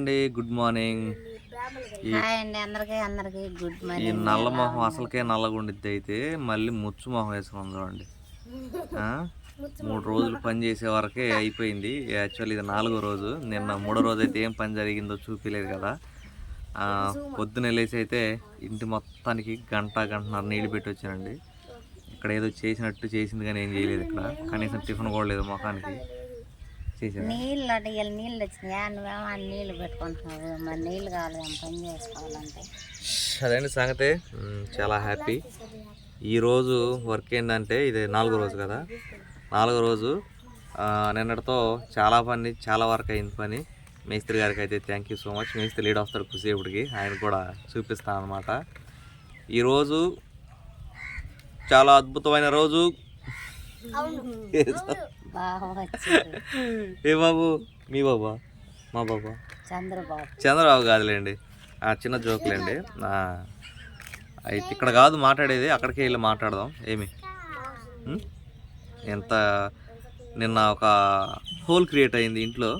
అండి. Good morning ఈ hi అండి. అందరికి అందరికి గుడ్ ఈ మార్నింగ్ నల్ల మొహం అసలుకే నల్లగా ఉండిద్ది అయితే మళ్ళీ ముచ్చు మొహం వేసుకుని చూడండి? మూడు రోజులు పని చేసే వరకే అయిపోయింది. యాక్చువల్లీ ఇది నాలుగో రోజు. నిన్న మూడో రోజు అయితే ఏం పని జరిగిందో చూపించలేదు కదా. పొద్దున లేచి అయితే ఇంటి మొత్తానికి గంట గంటన్నర నీళ్ళు పెట్టి వచ్చానండి. ఇక్కడ ఏదో చేసినట్టు చేసింది కానీ ఏం చేయలేదు ఇక్కడ. కనీసం టిఫిన్ కూడా లేదు ముఖానికి. నీళ్ళు అంటే ఇలా నీళ్ళు వచ్చినాయా నువ్వేమో ఆ నీళ్ళు పెట్టుకుంటున్నావు మరి నీళ్ళు కావాలి ఏం పని చేసుకోవాలంటే. అదండి సంగతి? చాలా హ్యాపీ. ఈరోజు వర్క్ ఏంటంటే ఇది నాలుగో రోజు కదా. నాలుగో రోజు నిన్నటితో చాలా పని చాలా వర్క్ అయింది పని. మేస్త్రి గారికి అయితే థ్యాంక్ యూ సో మచ్ మేస్త్రి లీడ్ వస్తాడు కుసేపుడికి ఆయన కూడా చూపిస్తాను అనమాట ఈరోజు చాలా అద్భుతమైన రోజు. ఏ బాబు? మీ బాబా? మా బాబా? చంద్రబాబు. చంద్రబాబు కాదులేండి. ఆ చిన్న జోకులేండి అయితే ఇక్కడ కాదు మాట్లాడేది అక్కడికే వెళ్ళి మాట్లాడదాం. ఏమి? ఎంత నిన్న ఒక హోల్ క్రియేట్ అయింది ఇంట్లో.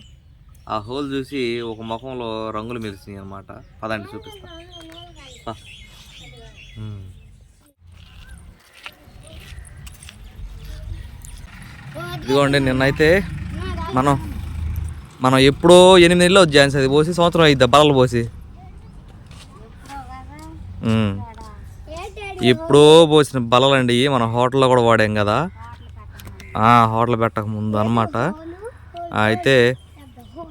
ఆ హోల్ చూసి ఒక ముఖంలో రంగులు మెలిసినాయి అనమాట పదండి చూపిస్తా. ఇదిగోండి నిన్నైతే మనం మనం ఎప్పుడో ఎనిమిది నెలలు జాయిన్స్ అది పోసి సంవత్సరం అయింది బలలు పోసి. ఎప్పుడో పోసిన బలలండి అండి మనం హోటల్లో కూడా వాడాం కదా. ఆ, హోటల్ పెట్టక ముందు అనమాట అయితే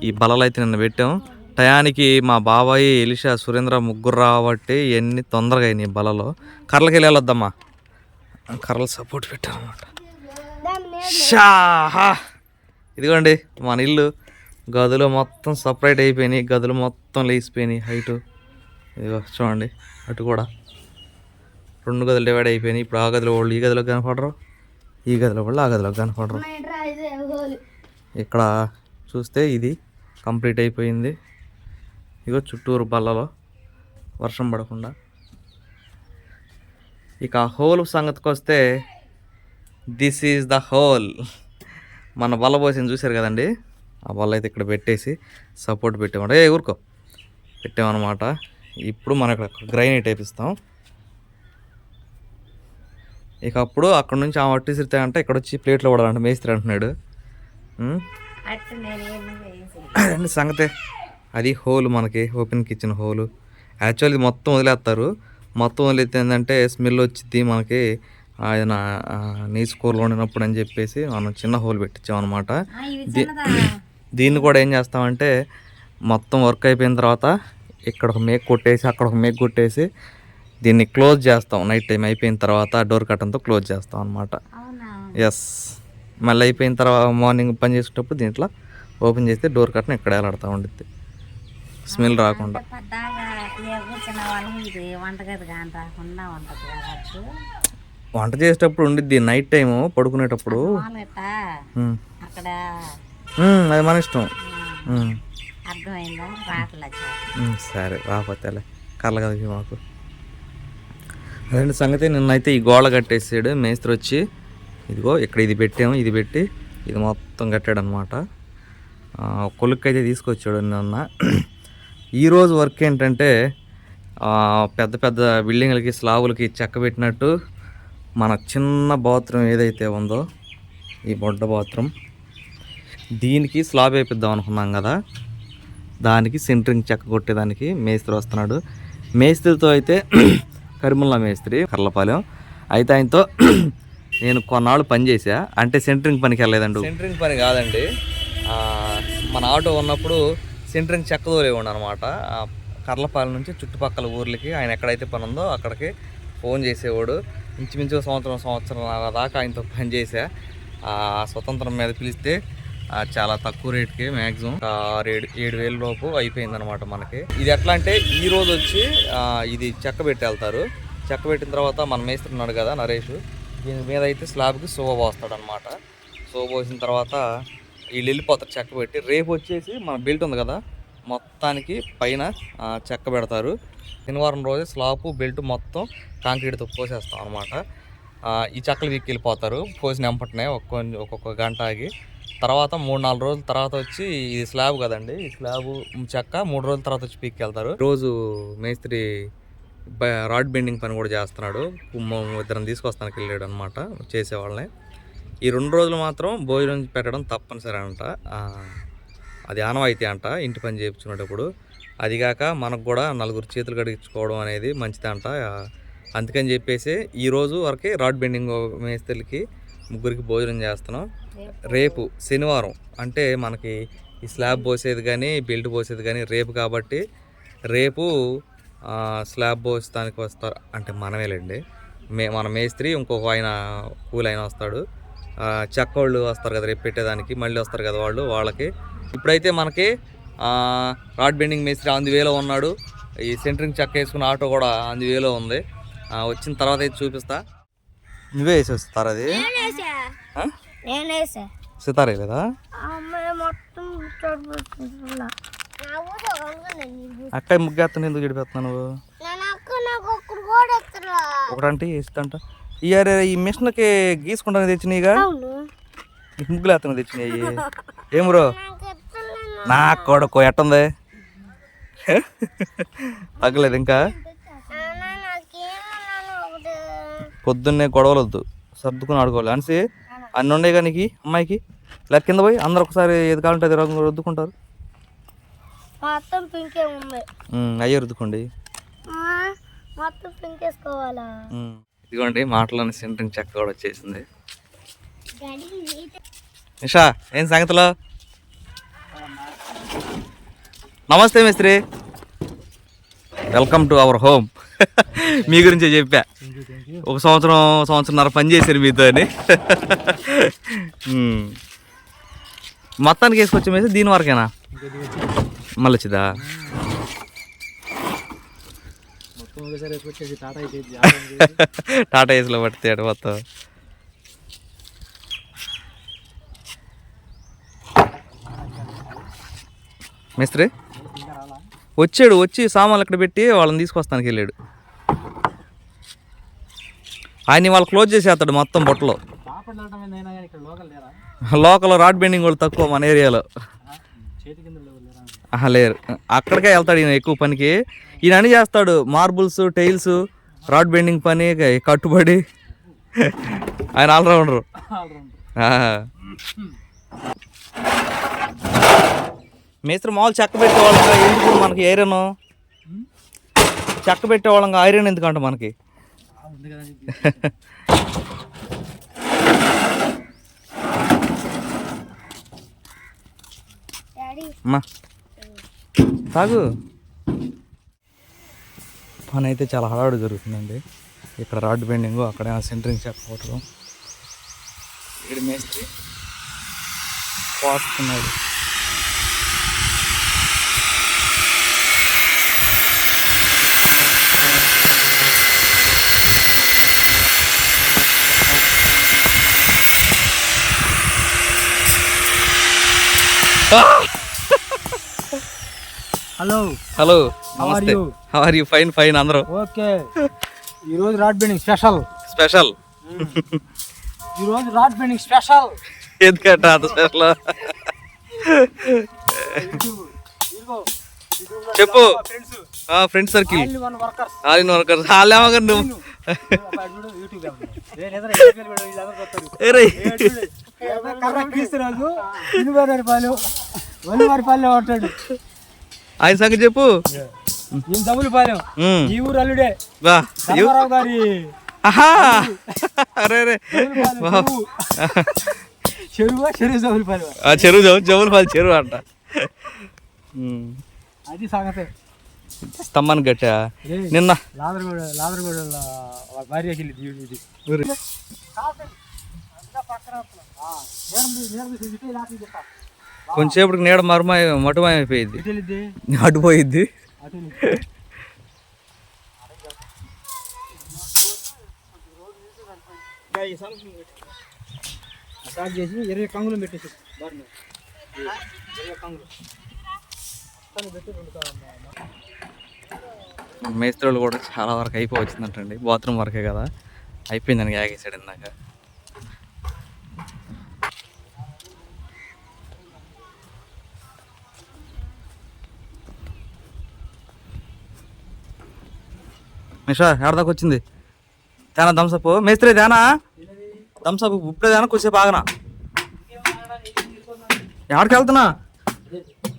ఈ బలలు అయితే నిన్న పెట్టాం. టయానికి మా బాబాయ్ ఎలిషా సురేంద్ర ముగ్గురు రాబట్టి ఎన్ని తొందరగా అయినాయి బలలో. కర్రలకి వెళ్ళి వెళ్ళొద్దమ్మా. కర్రలు సపోర్ట్ పెట్టాం అనమాట షాహా ఇదిగోండి మన ఇల్లు. గదులు మొత్తం సపరేట్ అయిపోయినాయి. గదులు మొత్తం లేచిపోయినాయి. హైటు. ఇదిగో చూడండి. అటు కూడా రెండు గదులు డివైడ్ అయిపోయినాయి. ఇప్పుడు ఆ గదిలో వాళ్ళు ఈ గదిలో కనపడరు. ఈ గదిలో వాళ్ళు ఆ గదిలో కనపడరు. ఇక్కడ చూస్తే ఇది కంప్లీట్ అయిపోయింది. ఇగో చుట్టూరు బల్లలో. వర్షం పడకుండా. ఇక హోల్ సంగతికి వస్తే దిస్ ఈజ్ ద హోల్ మన బల్ల పోసింది చూశారు కదండి? ఆ బల్ల అయితే ఇక్కడ పెట్టేసి సపోర్ట్ పెట్టామన్నమాట ఏ ఊరుకో. పెట్టామన్నమాట ఇప్పుడు మనం ఇక్కడ గ్రైనేట్ వేపిస్తాం. ఇక అప్పుడు అక్కడ నుంచి ఆ సిరితే అంటే ఇక్కడ వచ్చి ప్లేట్లో పడాలంట మేస్త్రి అంటున్నాడు. అదండి సంగతే. అది హోల్ మనకి ఓపెన్ కిచెన్ హోల్ యాక్చువల్లీ మొత్తం వదిలేస్తారు. మొత్తం వదిలేస్తే ఏంటంటే స్మెల్ వచ్చింది మనకి. ఆయన ఆ, నీచు కూరలో వండినప్పుడు అని చెప్పేసి మనం చిన్న హోల్ పెట్టించాం అనమాట దీన్ని కూడా ఏం చేస్తామంటే మొత్తం వర్క్ అయిపోయిన తర్వాత ఇక్కడ ఒక మేక్ కొట్టేసి అక్కడ ఒక మేక్ కొట్టేసి దీన్ని క్లోజ్ చేస్తాం. నైట్ టైం అయిపోయిన తర్వాత డోర్ కట్టంతో క్లోజ్ చేస్తాం అనమాట ఎస్. మళ్ళీ అయిపోయిన తర్వాత మార్నింగ్ పని చేసుకున్నప్పుడు దీంట్లో ఓపెన్ చేస్తే డోర్ కట్టను ఇక్కడ వేలాడుతూ ఉండిద్ది. స్మెల్ రాకుండా. వంట చేసేటప్పుడు ఉండిద్ది నైట్ టైము పడుకునేటప్పుడు. అక్కడ అది మన ఇష్టం. సరే రాకపోతేలే కళ్ళ కదా ఇవి మాకు. అదే సంగతి? నిన్నైతే ఈ గోడ కట్టేసాడు మేస్త్రి వచ్చి ఇదిగో ఇక్కడ ఇది పెట్టాము ఇది పెట్టి ఇది మొత్తం కట్టాడు అనమాట కొలుక్కి అయితే తీసుకొచ్చాడు నిన్న. ఈరోజు వర్క్ ఏంటంటే పెద్ద పెద్ద బిల్డింగ్లకి స్లాబులకి చెక్క పెట్టినట్టు మన చిన్న బాత్రూమ్ ఏదైతే ఉందో ఈ బొడ్డ బాత్రూమ్ దీనికి స్లాబ్ వేపిద్దాం అనుకున్నాం కదా. దానికి సెంటరింగ్ చెక్క కొట్టేదానికి మేస్త్రి వస్తున్నాడు. మేస్త్రితో అయితే కరిముల్ల మేస్త్రి కర్లపాలెం. అయితే ఆయనతో నేను కొన్నాళ్ళు పని చేసా అంటే సెంటరింగ్ పనికి వెళ్ళలేదండి. సెంటరింగ్ పని కాదండి. మన ఆటో ఉన్నప్పుడు సెంటరింగ్ చెక్క తోలేవాడు అనమాట కర్లపాలెం నుంచి చుట్టుపక్కల ఊర్లకి ఆయన ఎక్కడైతే పని ఉందో అక్కడికి ఫోన్ చేసేవాడు. ఇంచుమించుగా సంవత్సరం సంవత్సరం దాకా ఆయనతో పనిచేసా. ఆ స్వతంత్రం మీద పిలిస్తే చాలా తక్కువ రేట్కి మ్యాక్సిమం ఏడు ఏడు వేల లోపు అయిపోయిందనమాట మనకి. ఇది ఎట్లా అంటే ఈ రోజు వచ్చి ఇది చెక్క పెట్టి వెళ్తారు. చెక్క పెట్టిన తర్వాత మన మేస్త్రి ఉన్నాడు కదా నరేష్. దీని మీద అయితే స్లాబ్కి శోభ పోస్తాడనమాట అనమాట పోసిన తర్వాత వీళ్ళు వెళ్ళిపోతారు చెక్క పెట్టి. రేపు వచ్చేసి మన బెల్ట్ ఉంది కదా మొత్తానికి పైన చెక్క పెడతారు. శనివారం రోజు స్లాబ్ బెల్ట్ మొత్తం కాంక్రీట్తో పోసేస్తాం అనమాట ఈ చెక్కలు వీక్కి వెళ్ళిపోతారు పోసిన వెంపటనే ఒక్కొక్క ఒక్కొక్క గంట ఆగి తర్వాత మూడు నాలుగు రోజుల తర్వాత వచ్చి ఇది స్లాబ్ కదండి. ఈ స్లాబ్ చెక్క మూడు రోజుల తర్వాత వచ్చి పీక్కి వెళ్తారు రోజు మేస్త్రి రాడ్ బెండింగ్ పని కూడా చేస్తున్నాడు. ఇద్దరం తీసుకొస్తానికి వెళ్ళాడు అనమాట చేసేవాళ్ళని ఈ రెండు రోజులు మాత్రం భోజనం పెట్టడం తప్పనిసరి అంట అది ఆనవాయితీ అంట ఇంటి పని చేయించుకునేటప్పుడు. అదిగాక మనకు కూడా నలుగురు చేతులు కడిగించుకోవడం అనేది మంచిది అంట. ఆ, అందుకని చెప్పేసి ఈ రోజు వరకే రాడ్ బెండింగ్ మేస్త్రికి ముగ్గురికి భోజనం చేస్తున్నాం. రేపు. శనివారం అంటే మనకి ఈ స్లాబ్ పోసేది కానీ బెల్ట్ పోసేది కానీ రేపు కాబట్టి రేపు స్లాబ్ పోసడానికి వస్తారు అంటే మనమేలేండి. మే మన మేస్త్రి ఇంకొక ఆయన కూల్ ఆయన వస్తాడు. చెక్క వాళ్ళు వస్తారు కదా రేపు పెట్టేదానికి మళ్ళీ వస్తారు కదా వాళ్ళు వాళ్ళకి ఇప్పుడైతే మనకి ఆ, రాడ్ బెండింగ్ మేస్త్రి ఆన్ ది వేలో ఉన్నాడు. ఈ సెంటరింగ్ చెక్క వేసుకున్న ఆటో కూడా ఆన్ ది వేలో ఉంది. వచ్చిన తర్వాత అయితే చూపిస్తా. నువ్వే వేసి. వస్తారు అది సితారే లేదా అక్క ముగ్గేస్తాను ఎందుకు చెడిపోతున్నావు నువ్వు? ఒకటంటే ఇస్తంట ఇయర్ ఈ మిషన్కి గీసుకుంటాను తెచ్చినాయిగా? ముగ్గులు వేస్తాను తెచ్చినాయి ఏం బ్రో? నా కొడుకు ఎట్టుంది? తగ్గలేదు ఇంకా? నాన్న నాకేమన్నాను ఒకటి పొద్దున్నే గొడవలు వద్దు సర్దుకుని ఆడుకోవాలి. అనిసి అన్ని ఉండేగా నీకు అమ్మాయికి? లేక కింద పోయి అందరు ఒకసారి ఏది కావాలంటే అది రంగు రుద్దుకుంటారు? మొత్తం పింకే ఉంది ఉమ్, అయ్యే రుద్దుకోండి. మొత్తం. ఇదిగోండి మాటలోని సెంటరింగ్ చెక్క కూడా వచ్చేసింది. నిషా ఏం సంగతిలో? నమస్తే మిస్త్రి. వెల్కమ్ టు అవర్ హోమ్ మీ గురించే చెప్పా. ఒక సంవత్సరం సంవత్సరంన్నర పని చేశారు మీతో అని. మొత్తానికి వేసుకొచ్చి మేసి దీని వరకేనా? మళ్ళీ టాటా అయిపోయింది ఏస్లో పడితే మొత్తం. మిస్త్రీ? వచ్చాడు వచ్చి సామాన్లు అక్కడ పెట్టి వాళ్ళని తీసుకొస్తానికి వెళ్ళాడు. ఆయన వాళ్ళు క్లోజ్ చేసేస్తాడు మొత్తం బొట్టలో. లోకల్ రాడ్ బెండింగ్ వాళ్ళు తక్కువ మన ఏరియాలో. లేరా ఆహా లేరు. అక్కడికే వెళ్తాడు ఈయన ఎక్కువ పనికి. ఈయన అన్ని చేస్తాడు మార్బుల్స్ టైల్స్ రాడ్ బెండింగ్ పని కట్టుబడి. ఆయన ఆల్రౌండరు ఆల్రౌండర్ మేస్త్రి మామూలు చెక్క పెట్టేవాళ్ళం ఎందుకు మనకి ఐరన్? చెక్క పెట్టేవాళ్ళం ఐరన్ ఎందుకంట మనకి? అమ్మా. తాగు. పని అయితే చాలా హడావుడి జరుగుతుందండి. ఇక్కడ రాడ్ బెండింగ్ అక్కడ సెంటరింగ్ కొట్టడం ఇక్కడ మేస్త్రి. పోస్తున్నాడు హలో హలో నమస్తే? How are you fine fine అందరూ ఓకే ఈరోజు రాడ్ బెండింగ్ స్పెషల్ స్పెషల్ ఈరోజు రాడ్ బెండింగ్ స్పెషల్ ఎందుకంట అంత స్పెషల్ చెప్పు. Friend circle all in workers వాళ్ళు ఏమో నువ్వు? రూపాయలు ఉంటాడు ఆయన సంగతి చెప్పు దమ్ములపాలెం ఉమ్, ఈ ఊరు అల్లుడే రామారావు గారి అరే. చెరువు. చెరువు చెరువు చెరువు జవు జవులు పాలు చెరువు అంట అది సంగతే గట్టా రే, నిన్న లాదరగూడ లాదరగూడ వాళ్ళ భార్యకి కొంచెంసేపటికి నీడ మరమాయ మటుమాయమైపోయింది ఎటు వెళ్ళిద్ది? అడ్డుపోయిద్ది అటు వెళ్ళిద్ది. స్టార్ట్ చేసి ఇరవై కంగులు పెట్టేసి ఇరవై కంగులు. మేస్త్రులు కూడా చాలా వరకు అయిపోయి వచ్చిందంటండి. బాత్రూమ్ వరకే కదా. అయిపోయిందని ఆగేసాడు ఇందాక. మిషా ఎడదాకా వచ్చింది? తేనా థమ్సప్ మేస్త్రి తేనా థమ్సప్ ఇప్పుడే తేనా కొద్దిసేపు ఆగనా? ఎక్కడికి వెళ్తున్నా?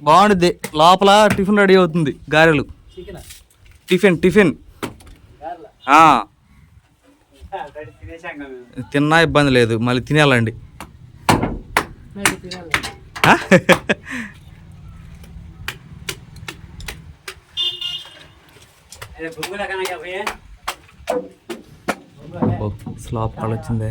బాగుండిద్ది. లోపల టిఫిన్ రెడీ అవుతుంది గారెలు. Tiffin tiffin. తిన్నా ఇబ్బంది లేదు మళ్ళీ తినేయాలండి ఆ? అబ్బో, స్లాబ్ కాల్ వచ్చిందే.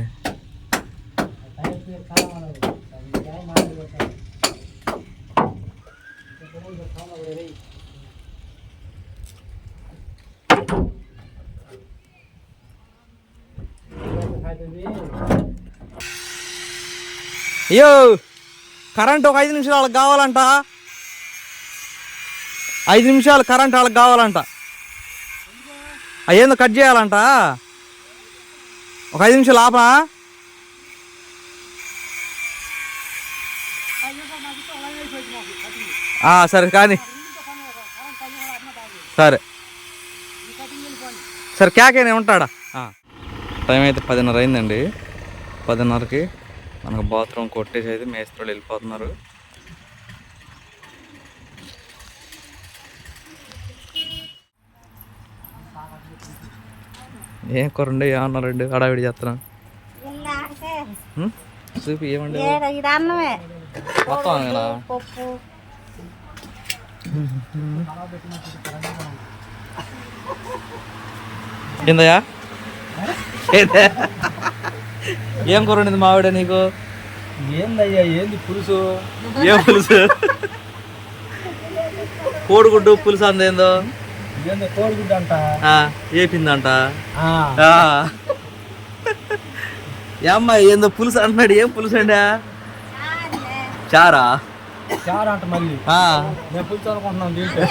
అయ్యో కరెంట్ ఒక ఐదు నిమిషాలు వాళ్ళకి కావాలంట. ఐదు నిమిషాలు కరెంట్ వాళ్ళకి కావాలంట. అయ్యేందో కట్ చేయాలంట? ఒక ఐదు నిమిషాలు ఆపా సరే కానీ సరే. సరే క్యాకేనే ఉంటాడా? టైం అయితే పదిన్నర అయిందండి. పదిన్నరకి మనకు బాత్రూమ్ కొట్టేసి అయితే మేస్త్రులు వెళ్ళిపోతున్నారు. ఏం కూరండి ఏమన్నారండి హడావిడి చేస్తున్నా? చూపి ఏమండి మొత్తం ఏందయ్యా? ఏందే? ఏం కూర వండింది మావిడ నీకు? ఏందయ్యా? ఏంది పులుసు? ఏం పులుసు? కోడిగుడ్డు పులుసు అందేందో? ఏపిందంట ఆ, ఆ. ఏ అమ్మాయి ఏందో పులుసు అంటున్నాడు ఏం పులుసు అండి. చారా చారు అంట మళ్ళీ ఆ. నేను పులుసు అనుకుంటున్నాను దీంట్లో.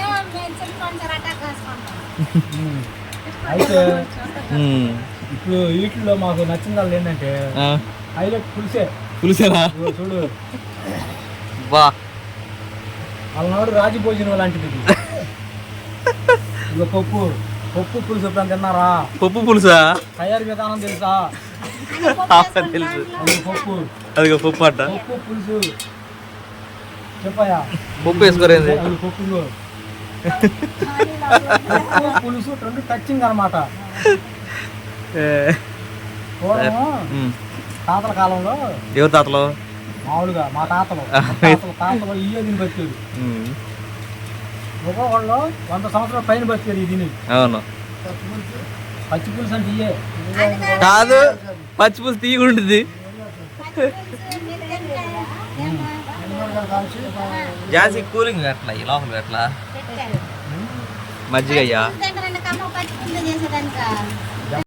అయితే. ఇప్పుడు వీటిలో మాకు నచ్చిందల్లా ఏంటంటే ఆ. హైలైట్ పులిసే పులుసేనా చూడు బా వాళ్ళనాడు రాజభోజనం లాంటిది పప్పు. పప్పు పులుసు ఎప్పుడైనా తిన్నారా? పప్పు పులుసా? తయారు విధానం తెలుసా? తెలుసు. అది పప్పు. అదిగో పప్పు అంట. పప్పు పులుసు. చెప్పాయా పప్పు వేసుకోరేంది? అది పప్పు. పప్పు పులుసు రెండు టచింగ్ అనమాట. తాతల కాలంలో ఎవరి తాతలు? మామూలుగా మా తాతలు. తాతలు తాతలు ఇయ్యే దీన్ని బతికేది. ఒక్కొక్కళ్ళు వంద సంవత్సరాల పైన బతికేది ఈ దీన్ని అవును. పచ్చి పులుసు అంటే ఇయ్యే. కాదు పచ్చి పులుసు తీయకుంటుంది జాసి కూలింగ్ ఎట్లా ఈ లోపల ఎట్లా మజ్జిగ అయ్యా